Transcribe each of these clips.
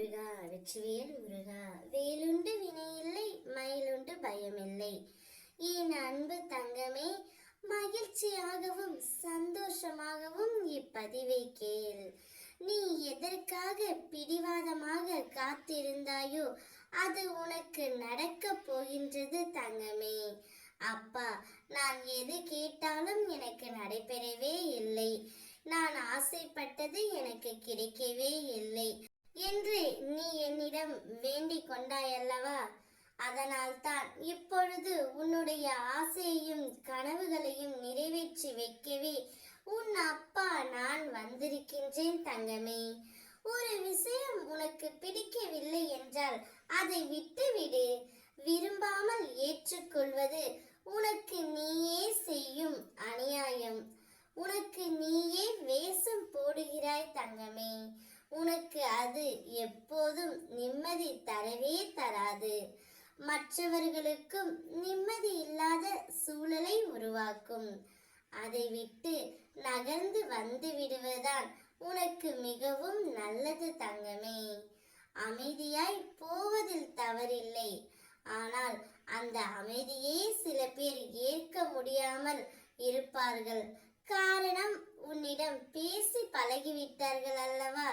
முருகா வெற்றிவேல் முருகா வேலுண்டு வினையில்லை மயிலுண்டு பயமில்லை. என் அன்பு தங்கமே மகிழ்ச்சியாகவும் சந்தோஷமாகவும் இப்பதிவை கேள். நீ எதற்காக பிடிவாதமாக காத்திருந்தாயோ அது உனக்கு நடக்கப் போகின்றது தங்கமே. அப்பா நான் எது கேட்டாலும் எனக்கு நடைபெறவே இல்லை. நான் ஆசைப்பட்டது எனக்கு கிடைக்கவே இல்லை. என்று நீ என்னிடம் வேண்டிக் கொண்டாயல்லவா? அதனால்தான் இப்பொழுது உன்னுடைய ஆசையையும் கனவுகளையும் நிறைவேற்றி வைக்கவே உன் அப்பா நான் வந்திருக்கின்றேன் தங்கமே. ஒரு விஷயம் உனக்கு பிடிக்கவில்லை என்றால் அதை விட்டுவிடு. விரும்பாமல் ஏற்றுக்கொள்வது உனக்கு நீயே செய்யும் அநியாயம் உனக்கு நீயே வேஷம் போடுகிறாய் தங்கமே உனக்கு அது எப்போதும் நிம்மதி தரவே தராது. மற்றவர்களுக்கும் நிம்மதி இல்லாத சூழலை உருவாக்கும். அதை விட்டு நகர்ந்து வந்து விடுவதுதான் உனக்கு மிகவும் நல்லது தங்கமே. அமைதியாய் போவதில் தவறில்லை. ஆனால் அந்த அமைதியே சில பேர் ஏற்க முடியாமல் இருப்பார்கள். காரணம் உன்னிடம் பேசி பழகிவிட்டார்கள் அல்லவா?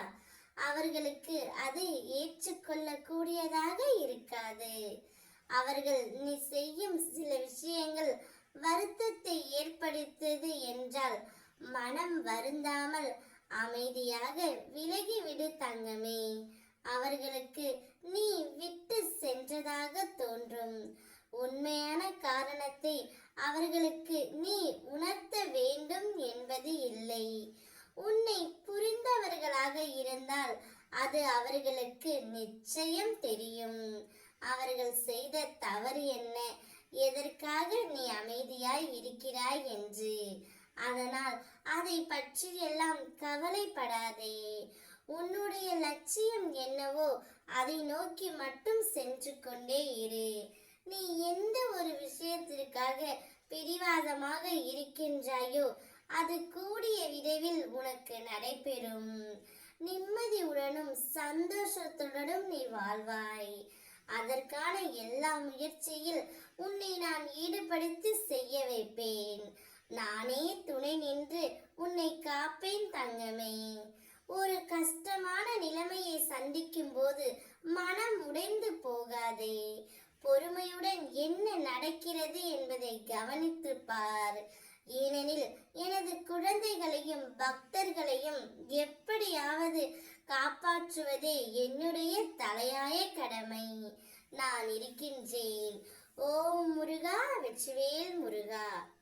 அவர்களுக்கு அது ஏற்றுக்கொள்ளக்கூடியதாக இருக்காது. அவர்கள் நீ செய்யும் சில விஷயங்கள் வருத்தத்தை ஏற்படுத்தது என்றால் மனம் வருந்தாமல் அமைதியாக விலகிவிடு தங்கமே. அவர்களுக்கு நீ விட்டு சென்றதாக தோன்றும். உண்மையான காரணத்தை அவர்களுக்கு நீ உணர்த்த வேண்டும் என்பது இல்லை. உன்னை புரிந்து புரிந்தவர்களாக இருந்தால் அது அவர்களுக்கு நிச்சயம் தெரியும். அவர்கள் செய்த தவறு என்ன? எதற்காக நீ அமைதியாய் இருக்கிறாய் என்று? அதனால் அதை பற்றி எல்லாம் கவலைப்படாதே. உன்னுடைய லட்சியம் என்னவோ அதை நோக்கி மட்டும் சென்று கொண்டே இரு. நீ எந்த ஒரு விஷயத்திற்காக பிடிவாதமாக இருக்கின்றாயோ அது கூடிய விரைவில் உனக்கு நடைபெறும். நிம்மதியுடனும் சந்தோஷத்துடனும் நீ வாழ்வாய். அதற்கான எல்லா முயற்சியில் உன்னை நான் ஈடுபடுத்தி செய்ய வைப்பேன். நானே துணை நின்று உன்னை காப்பேன் தங்கமே. ஒரு கஷ்டமான நிலைமையை சந்திக்கும் போது மனம் உடைந்து போகாதே. பொறுமையுடன் என்ன நடக்கிறது என்பதை கவனித்து பார். ஏனெனில் எனது குழந்தைகளையும் பக்தர்களையும் எப்படியாவது காப்பாற்றுவதே என்னுடைய தலையாய கடமை. நான் இருக்கின்றேன். ஓம் முருகா வெற்றிவேல் முருகா.